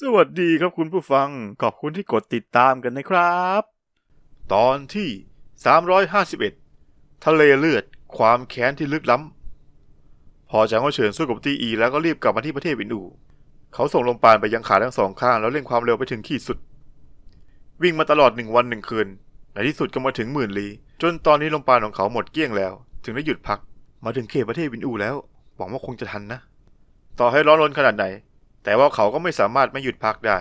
สวัสดีครับคุณผู้ฟัง ขอบคุณที่กดติดตามกันนะครับ ตอนที่ 351 ทะเลเลือด ความแค้นที่ลึกล้ำ พอจางก็เฉินสู้กับตีอี แล้วก็รีบกลับมาที่ประเทศวินอูเขาส่งลมปานไปยังขาทั้งสองข้าง แล้วเร่งความเร็วไปถึงขีดสุด วิ่งมาตลอดหนึ่งวันหนึ่งคืน ในที่สุดก็มาถึงหมื่นลีจนตอนนี้ลมปานของเขาหมดเกลี้ยงแล้ว ถึงได้หยุดพัก มาถึงเขตประเทศวินอูแล้ว หวังว่าคงจะทันนะ ต่อให้ร้อนรนขนาดไหน แต่ว่าเขาก็ไม่สามารถไม่หยุดพักได้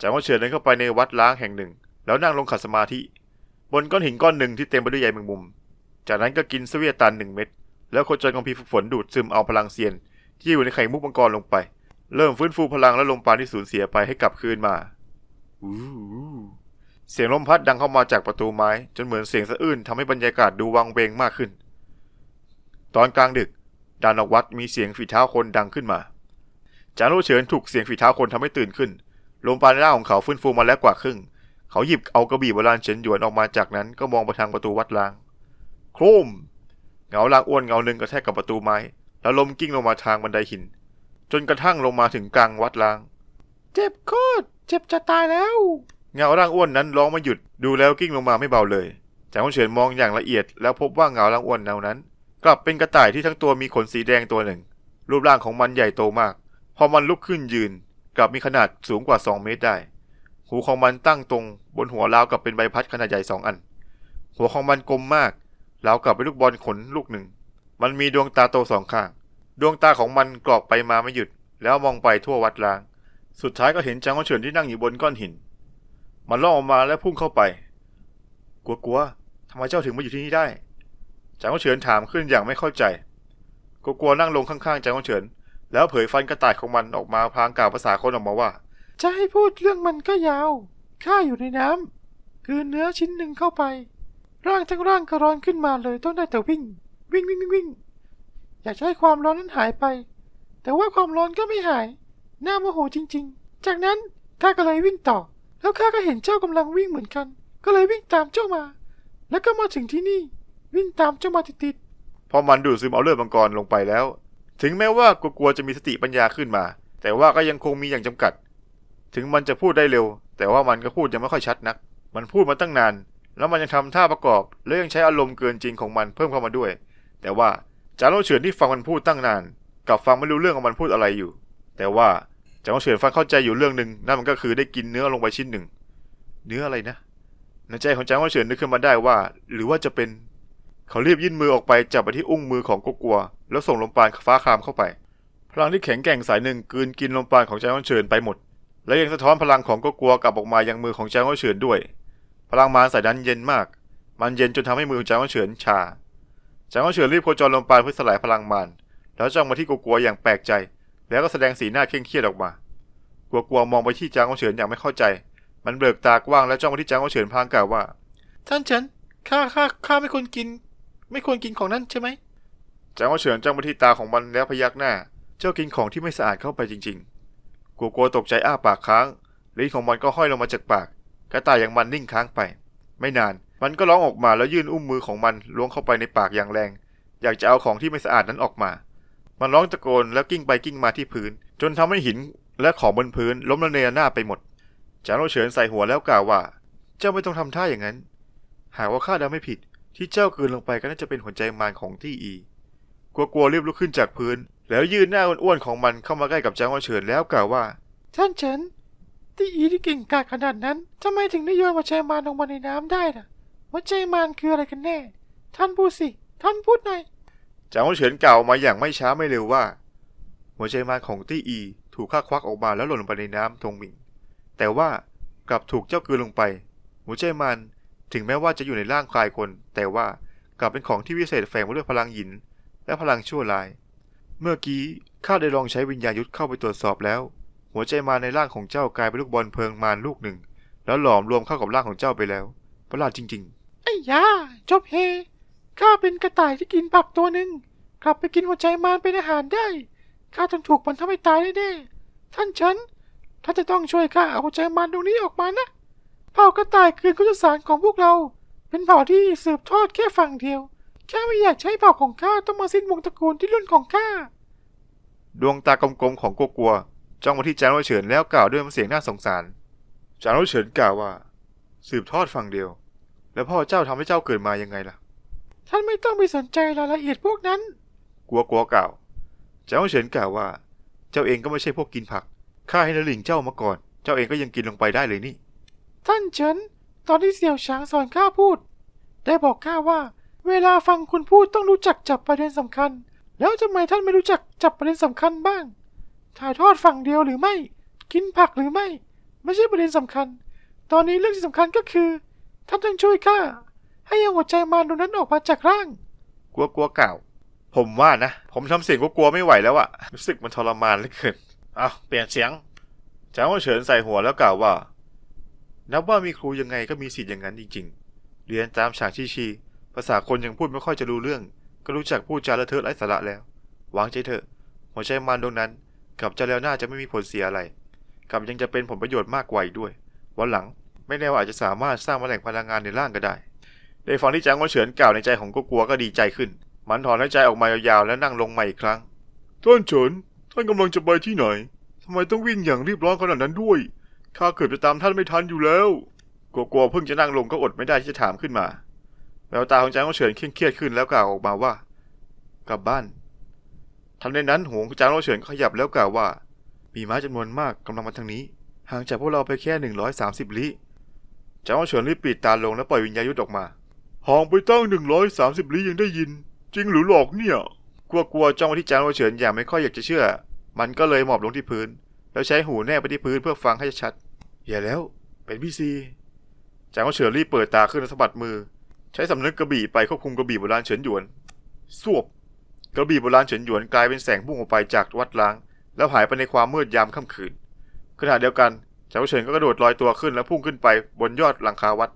จางว่าเฉินเดินเข้าไปในวัดล้างแห่งหนึ่ง แล้วนั่งลงขัดสมาธิ บนก้อนหินก้อนหนึ่งที่เต็มไปด้วยใยแมงมุม จากนั้นก็กินเสวียตันหนึ่งเม็ดแล้วโคจรของพีฝึกฝนดูดซึมเอาพลังเซียน ที่อยู่ในไข่มุกมังกรลงไป เริ่มฟื้นฟูพลังและลมปราณที่สูญเสียไปให้กลับคืนมาอู้หูเสียงลมพัดดังเข้ามาจากประตูไม้ จนเหมือนเสียงสะอื้นทำให้บรรยากาศดูวังเวงมากขึ้น ตอนกลางดึกด้านนอกวัดมีเสียงฝีเท้าคนดังขึ้นมา จางโลเฉินถูกเสียงฝีเท้าคนทำให้ตื่นขึ้น ลมปราณในร่างของเขาฟื้นฟูมาแล้วกว่าครึ่ง เขาหยิบเอากระบี่โบราณเฉินหยวนออกมาจากนั้นก็มองไปทางประตูวัดล้าง โครม เงาลางอ้วนเงาหนึ่งกระแทกกับประตูไม้ แล้วลมกิ้งลงมาทางบันไดหิน จนกระทั่งลงมาถึงกลางวัดล้าง เจ็บโคตรเจ็บจะตายแล้ว เงาร่างอ้วนนั้นร้องไม่หยุด ดูแล้วกิ้งลงมาไม่เบาเลยจางเฉินมองอย่างละเอียด แล้วพบว่าเงาร่างอ้วนเงานั้น กลับเป็นกระต่ายที่ทั้งตัวมีขนสีแดงตัวหนึ่ง รูปร่างของมันใหญ่โตมากพ อมันลุกขึ้นยืนกลับมีขนาดสูงกว่า 2 เมตรได้ หูของมันตั้งตรงบนหัวราวกับเป็นใบพัดขนาดใหญ่สองอัน หัวของมันกลมมากราวกับเป็นลูกบอลขนลูกหนึ่ง มันมีดวงตาโตสองข้าง ดวงตาของมันกรอกไปมาไม่หยุด แล้วมองไปทั่ววัดล้าง สุดท้ายก็เห็นจางเฉินที่นั่งอยู่บนก้อนหิน มันล่องออกมาและพุ่งเข้าไปกลัวๆทำไมเจ้าถึงมาอยู่ที่นี่ได้จางเฉินถามขึ้นอย่างไม่เข้าใจกลัวๆนั่งลงข้างๆจางเฉิน แล้วเผยฟันกระต่ายของมันออกมาพลางกล่าวภาษาคนออกมาว่า จะให้พูดเรื่องมันก็ยาวข้าอยู่ในน้ำคือเนื้อชิ้นหนึ่งเข้าไป ร่างทั้งร่างก็ร้อนขึ้นมาเลยต้องได้แต่วิ่ง วิ่งวิ่งวิ่งวิ่งอยากจะให้ความร้อนนั้นหายไป แต่ว่าความร้อนก็ไม่หายน่าโมโหจริง ๆ จากนั้นข้าก็เลยวิ่งต่อ แล้วข้าก็เห็นเจ้ากำลังวิ่งเหมือนกัน ก็เลยวิ่งตามเจ้ามา แล้วก็มาถึงที่นี่ วิ่งตามเจ้ามาติดๆพอมันดูดซึมเอาเลือดมังกรลงไปแล้ว ถึงแม้ว่ากลัวๆจะมีสติปัญญาขึ้นมา แต่ว่าก็ยังคงมีอย่างจำกัด ถึงมันจะพูดได้เร็ว แต่ว่ามันก็พูดยังไม่ค่อยชัดนัก มันพูดมาตั้งนาน แล้วมันยังทำท่าประกอบ และยังใช้อารมณ์เกินจริงของมันเพิ่มเข้ามาด้วย แต่ว่าจางโลเฉินที่ฟังมันพูดตั้งนานกับฟังไม่รู้เรื่องของมันพูดอะไรอยู่ แต่ว่าจางโลเฉินฟังเข้าใจอยู่เรื่องหนึ่งนั่นมันก็คือได้กินเนื้อลงไปชิ้นหนึ่ง เนื้ออะไรนะในใจของจางโลเฉินนึกขึ้นมาได้ว่า หรือว่าจะเป็น เขารีบยื่นมือออกไปจับไปที่อุ้งมือของกกัว แล้วส่งลมปราณฟ้าครามเข้าไป พลังที่แข็งแกร่งสายหนึ่งกลืนกินลมปราณของจางโลเฉินไปหมด และยังสะท้อนพลังของกกัวกลับออกมายังมือของจางโลเฉินด้วย พลังมารสายนั้นเย็นมาก มันเย็นจนทำให้มือของจางโลเฉินชาจางโลเฉินรีบโคจรลมปราณเพื่อสลายพลังมารแล้วจ้องมาที่กกัวอย่างแปลกใจ แล้วก็แสดงสีหน้าเคร่งเครียดออกมากัวกัวมองไปที่จางโลเฉินอย่างไม่เข้าใจ มันเบิกตากว้างแล้วจ้องมาที่จางโลเฉินพลางกล่าวว่า ท่านเฉินข้าข้าข้าไม่ควรกิน ไม่ควรกินของนั่นใช่ไหมจางโอเฉินจ้องไปที่ตาของมันแล้วพยักหน้า เจ้ากินของที่ไม่สะอาดเข้าไปจริงๆกัวกัวตกใจอ้าปากค้างลิ้นของมันก็ห้อยลงมาจากปาก กระต่ายอย่างมันนิ่งค้างไป ไม่นาน มันก็ร้องออกมาแล้วยื่นอุ้มมือของมันล้วงเข้าไปในปากอย่างแรง อยากจะเอาของที่ไม่สะอาดนั้นออกมา มันร้องตะโกนแล้วกิ้งไปกิ้งมาที่พื้น จนทำให้หินและของบนพื้นล้มระเนระนาไปหมดจางโอเฉินใส่หัวแล้วกล่าวว่า เจ้าไม่ต้องทำท่าอย่างนั้น หากว่าข้าเดาไม่ผิด ที่เจ้ากลืนลงไปก็น่าจะเป็นหัวใจมารของที่อีกลัวกลัวๆรีบลุกขึ้นจากพื้น แล้วยืนหน้าอ้วนๆของมันเข้ามาใกล้กับจางว่าเฉินแล้วกล่าวว่า ท่านเฉินที่อีที่เก่งกาจขนาดนั้นทำไมถึงได้โยนหัวใจมารลงมาในน้ำได้ล่ะหัวใจมารคืออะไรกันแน่ ท่านพูดสิ ท่านพูดหน่อยจางว่าเฉินกล่าวมาอย่างไม่ช้าไม่เร็วว่า หัวใจมารของตี้อี ถูกข้าควักออกมาแล้วหล่นลงไปในน้ำทงหมิงแต่ว่ากลับถูกเจ้ากลืนลงไป หัวใจมาร ถึงแม้ว่าจะอยู่ในร่างกายคน แต่ว่ากลับเป็นของที่วิเศษแฝงมาด้วยพลังหยิน และพลังชั่วร้าย เมื่อกี้ข้าได้ลองใช้วิญญาณยุทธเข้าไปตรวจสอบแล้ว หัวใจมารในร่างของเจ้ากลายเป็นลูกบอลเพลิงมารลูกหนึ่ง แล้วหลอมรวมเข้ากับร่างของเจ้าไปแล้ว ประหลาดจริง ๆ ไอ้ยาจบเฮข้าเป็นกระต่ายที่กินผักตัวหนึ่งกลับไปกินหัวใจมารเป็นอาหารได้ข้าต้องถูกมันทำให้ตายแน่ๆท่านฉินท่านจะต้องช่วยข้าเอาหัวใจมารตรงนี้ออกมานะ เผ่ากระต่ายคือกุศสารของพวกเรา เป็นเผ่าที่สืบทอดแค่ฝั่งเดียวข้าไม่อยากใช้เผ่าของข้าต้องมาสิ้นวงตระกูลที่รุ่นของข้าๆดวงตากลมๆของกัวกัวจ้องมาที่จางโรเฉินแล้วกล่าวด้วยน้ำเสียงน่าสงสาร จางโรเฉินกล่าวว่า สืบทอดฝั่งเดียว แล้วพ่อเจ้าทำให้เจ้าเกิดมายังไงล่ะ ท่านไม่ต้องไปสนใจรายละเอียดพวกนั้น กัวกัวกล่าว จางโรเฉินกล่าวว่า เจ้าเองก็ไม่ใช่พวกกินผัก ข้าให้นลิงเจ้ามาก่อน เจ้าเองก็ยังกินลงไปได้เลยนี่ ท่านเฉิน ตอนที่เสี่ยวฉางสอนข้าพูด ได้บอกข้าว่า เวลาฟังคุณพูดต้องรู้จักจับประเด็นสำคัญ แล้วทำไมท่านไม่รู้จักจับประเด็นสำคัญบ้าง ถ่ายทอดฝั่งเดียวหรือไม่ กินผักหรือไม่ ไม่ใช่ประเด็นสำคัญ ตอนนี้เรื่องที่สำคัญก็คือ ท่านต้องช่วยข้าให้เอาหัวใจมารดวงนั้นออกมาจากร่างกัวกัวกล่าวผมว่านะ ผมทำเสียงกัวกัวไม่ไหวแล้วอะรู้สึกมันทรมานเหลือเกินอ้าวเปลี่ยนเสียงจางโรเฉินใส่หัวแล้วกล่าวว่า นับว่ามีครูยังไงก็มีสิทธิ์อย่างนั้นจริงๆ เรียนตามฉากชีชี ภาษาคนยังพูดไม่ค่อยจะรู้เรื่อง ก็รู้จักพูดจาละเทอะไร้สาระแล้ววางใจเถอะ หัวใจมันดวงนั้นกับจ้าแล้วน่าจะไม่มีผลเสียอะไรกับยังจะเป็นผลประโยชน์มากกว่าอีกด้วย วันหลังไม่แน่ว่าอาจจะสามารถสร้างแหล่งพลังงานในร่างก็ได้ ได้ฟังที่จางโรเฉินกล่าวในใจของกัวกัวก็ดีใจขึ้น มันถอนหายใจออกมายาวๆแล้วนั่งลงใหม่อีกครั้ง ท่านเฉิน ท่านกำลังจะไปที่ไหนทำไมต้องวิ่งอย่างรีบร้อนขนาดนั้นด้วย ข้าเกือบจะตามท่านไม่ทันอยู่แล้วกลัวๆเพิ่งจะนั่งลงก็อดไม่ได้ที่จะถามขึ้นมา แววตาของจางโรเฉินเคร่งเครียดขึ้นแล้วกล่าวออกมาว่า กลับบ้านทันใดนั้นหูของจางโรเฉินขยับแล้วกล่าวว่า มีม้าจำนวนมากกำลังมาทางนี้ ห่างจากพวกเราไปแค่หนึ่งร้อยสามสิบลี้จางโรเฉินรีบปิดตาลงแล้วปล่อยวิญญาณยุทธออกมาห่างไปตั้งหนึ่งร้อยสามสิบลี้ยังได้ยิน จริงหรือหลอกเนี่ย กลัวๆจ้องมาที่จางโรเฉินอย่างไม่ค่อยอยากจะเชื่อ มันก็เลยหมอบลงที่พื้น แล้วใช้หูแนบไปที่พื้นเพื่อฟังให้ชัด อย่าแล้ว เป็นพี่ซีจางโรเฉินรีบเปิดตาขึ้นแล้วสะบัดมือ ใช้สำนึกกระบี่ไปควบคุมกระบี่โบราณเฉินหยวน สวบ กระบี่โบราณเฉินหยวนกลายเป็นแสงพุ่งออกไปจากวัดล้าง แล้วหายไปในความมืดยามค่ำคืนขณะเดียวกันจางโรเฉินก็กระโดดลอยตัวขึ้นแล้วพุ่งขึ้นไปบนยอดหลังคาวัด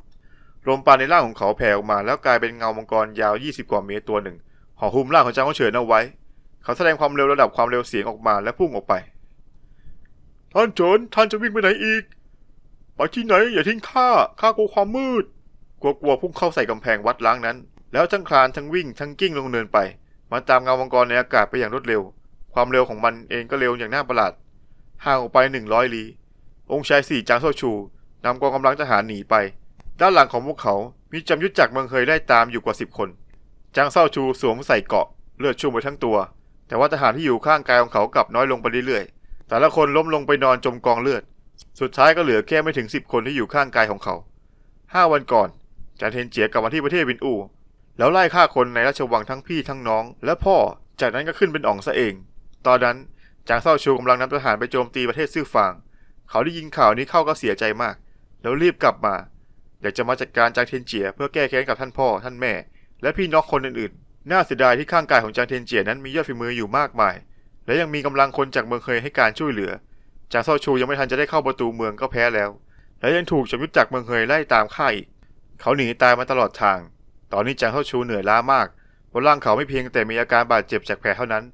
ลมปานในร่างของเขาแผ่ออกมา แล้วกลายเป็นเงามังกรยาว 20 กว่าเมตรตัวหนึ่งห่อหุ้มร่างของจางโอเฉินเอาไว้ เขาแสดงความเร็วระดับความเร็วเสียงออกมาและพุ่งออกไป ท่านเฉินท่านจะวิ่งไปไหนอีก ไปที่ไหน อย่าทิ้งข้า ข้ากลัวความมืด กลัวๆพุ่งเข้าใส่กำแพงวัดล้างนั้น แล้วทั้งคลานทั้งวิ่งทั้งกิ้งลงเนินไป มันตามเงามังกรในอากาศไปอย่างรวดเร็ว ความเร็วของมันเองก็เร็วอย่างน่าประหลาด ห่างออกไปหนึ่งร้อยลี้องค์ชายสี่จางโซชูนำกองกำลังทหารหนีไป ด้านหลังของพวกเขามีจำยุทธจักรเมืองเคยไล่ตามอยู่กว่าสิบคน จางเศร้าชูสวมใส่เกาะเลือดชุ่มไปทั้งตัว แต่ว่าทหารที่อยู่ข้างกายของเขากลับน้อยลงไปเรื่อยๆ แต่ละคนล้มลงไปนอนจมกองเลือด สุดท้ายก็เหลือแค่ไม่ถึงสิบคนที่อยู่ข้างกายของเขาห้าวันก่อนจางเทนเจียกลับมาที่ประเทศวินอู แล้วไล่ฆ่าคนในราชวังทั้งพี่ทั้งน้อง และพ่อ จากนั้นก็ขึ้นเป็นอ่องซะเอง ตอนนั้นจางเศร้าชูกำลังนำทหารไปโจมตีประเทศซื่อฟาง เขาได้ยินข่าวนี้เข้าก็เสียใจมาก แล้วรีบกลับมา อยากจะมาจัดการจางเทนเจีย เพื่อแก้แค้นกับท่านพ่อ ท่านแม่ และพี่น้องคนอื่นๆ น่าเสียดายที่ข้างกายของจางเทนเจียนั้นมียอดฝีมืออยู่มากมาย และยังมีกำลังคนจากเมืองเคยให้การช่วยเหลือ จางเซาชูยังไม่ทันจะได้เข้าประตูเมืองก็แพ้แล้ว และยังถูกจอมยุทธจักเมืองเคยไล่ตามฆ่าอีก เขาหนีตายมาตลอดทาง ตอนนี้จางเซาชูเหนื่อยล้ามากบนร่างเขาไม่เพียงแต่มีอาการบาดเจ็บจากแผลเท่านั้น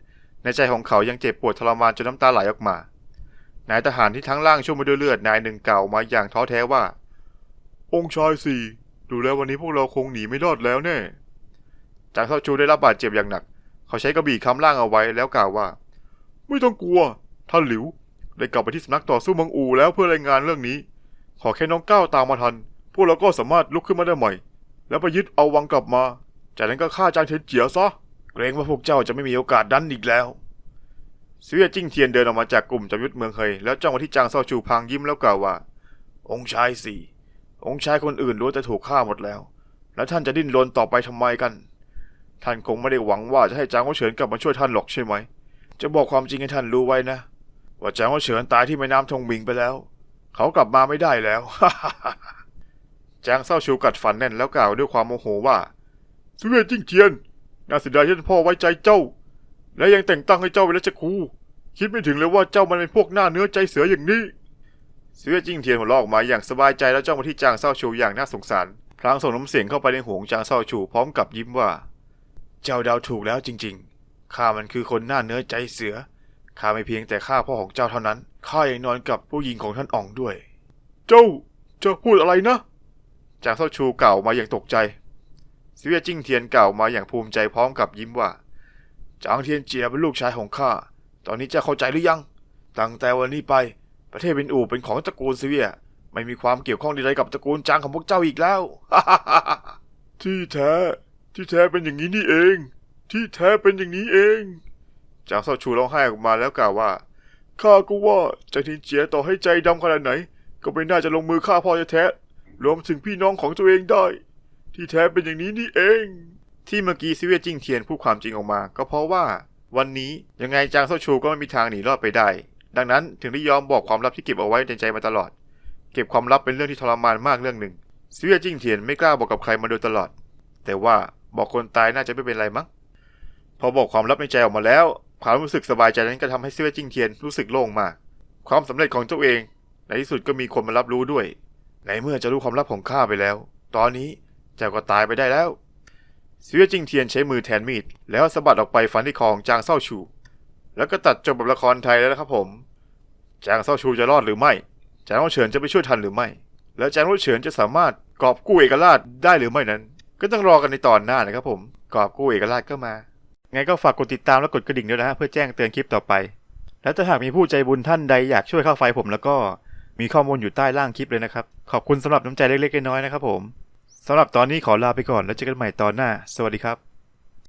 ในใจของเขายังเจ็บปวดทรมานจนน้ำตาไหลออกมา นายทหารที่ทั้งร่างชุ่มไปด้วยเลือดนายหนึ่งเก่ามาอย่างท้อแท้ว่า องค์ชายสี่ดูแล้ววันนี้พวกเราคงหนีไม่รอดแล้วแน่จางเซาชูได้รับบาดเจ็บอย่างหนัก เขาใช้กระบี่ค้ำร่างเอาไว้แล้วกล่าวว่า ไม่ต้องกลัว ท่านหลิว ได้กลับไปที่สำนักต่อสู้มังอูแล้วเพื่อรายงานเรื่องนี้ ขอแค่น้องก้าวตามมาทัน พวกเราก็สามารถลุกขึ้นมาได้ใหม่ แล้วไปยึดเอาวังกลับมา จากนั้นก็ฆ่าจางเทียนเจียซะ เกรงว่าพวกเจ้าจะไม่มีโอกาสดันอีกแล้วเสวียจิ้งเทียนเดินออกมาจากกลุ่มจอมยุทธเมืองเฮยแล้วจ้องมาที่จางเซาชูพางยิ้มแล้วกล่าวว่า องค์ชายสี่ องค์ชายคนอื่นล้วนแต่ถูกฆ่าหมดแล้ว แล้วท่านจะดิ้นรนต่อไปทำไมกัน ท่านคงไม่ได้หวังว่าจะให้จางเฉินกลับมาช่วยท่านหรอกใช่ไหม จะบอกความจริงให้ท่านรู้ไว้นะ ว่าจางโอเฉินตายที่แม่น้ำทงมิงไปแล้ว เขากลับมาไม่ได้แล้วจางเศร้าชูกัดฟันแน่นแล้วกล่าวด้วยความโมโหว่าสุเวียจิ้งเทียนน่าเสียดายที่ท่านพ่อไว้ใจเจ้า และยังแต่งตั้งให้เจ้าเป็นราชครูคิดไม่ถึงเลยว่าเจ้ามันเป็นพวกหน้าเนื้อใจเสืออย่างนี้เสวียจิ้งเทียนหัวเราะออกมาอย่างสบายใจแล้วจ้องมาที่จางเศร้าชูอย่างน่าสงสารพลางส่งน้ำเสียงเข้าไปในหูของจางเศร้าชูพร้อมกับยิ้มว่า เจ้าเดาถูกแล้วจริง ๆ ข้ามันคือคนหน้าเนื้อใจเสือ ข้าไม่เพียงแต่ฆ่าพ่อของเจ้าเท่านั้น ข้ายังนอนกับผู้หญิงของท่านอ่องด้วย เจ้า เจะพูดอะไรนะ จางเศร้าชูกล่าวมาอย่างตกใจเสวียจิ้งเทียนกล่าวมาอย่างภูมิใจพร้อมกับยิ้มว่า จางเทียนเจียเป็นลูกชายของข้า ตอนนี้เจ้าเข้าใจหรือยัง ตั้งแต่วันนี้ไป ประเทศวินอูเป็นของตระกูลซีเวีย ไม่มีความเกี่ยวข้องใดๆกับตระกูลจางของพวกเจ้าอีกแล้ว ที่แท้ ที่แท้เป็นอย่างนี้นี่เอง ที่แท้เป็นอย่างนี้เอง จางเซาชูร้องไห้ออกมาแล้วกล่าวว่า ข้าก็ว่าจางทินเจียต่อให้ใจดำขนาดไหน ก็ไม่น่าจะลงมือฆ่าพ่อแท้รวมถึงพี่น้องของตัวเองได้ ที่แท้เป็นอย่างนี้นี่เอง ที่เมื่อกี้ซิเวียจิ้งเทียนพูดความจริงออกมา ก็เพราะว่า วันนี้ยังไงจางเซาชูก็ไม่มีทางหนีรอดไปได้ ดังนั้นถึงได้ยอมบอกความลับที่เก็บเอาไว้ในใจมาตลอด เก็บความลับเป็นเรื่องที่ทรมานมากเรื่องหนึ่งซิเวียจิ้งเทียนไม่กล้าบอกกับใครมาโดยตลอด แต่ว่าบอกคนตายน่าจะไม่เป็นไรมั้ง พอบอกความลับในใจออกมาแล้ว ความรู้สึกสบายใจนั้นก็ทำให้ซิเวียจิ้งเทียนรู้สึกโล่งมาก ความสำเร็จของเจ้าเอง ในที่สุดก็มีคนมารับรู้ด้วย ในเมื่อจะรู้ความลับของข้าไปแล้ว ตอนนี้เจ้าก็ตายไปได้แล้วซิเวียจิ้งเทียนใช้มือแทนมีดแล้วสะบัดออกไปฟันที่คอของจางเศร้าชู แล้วก็ตัดจบแบบละครไทยแล้วนะครับผม จางเศร้าชูจะรอดหรือไม่จางโอเฉินจะไปช่วยทันหรือไม่ แล้วจางโอเฉินจะสามารถกอบกู้เอกราชได้หรือไม่นั้น ก็ต้องรอกันในตอนหน้านะครับผม กอบกู้เอกราชก็มา ไงก็ฝากกดติดตามและกดกระดิ่งด้วยนะฮะเพื่อแจ้งเตือนคลิปต่อไป และถ้าหากมีผู้ใจบุญท่านใดอยากช่วยเข้าไฟผมแล้วก็มีข้อมูลอยู่ใต้ล่างคลิปเลยนะครับ ขอบคุณสำหรับน้ำใจเล็กๆน้อยๆนะครับผมสำหรับตอนนี้ขอลาไปก่อนแล้วเจอกันใหม่ตอนหน้า สวัสดีครับ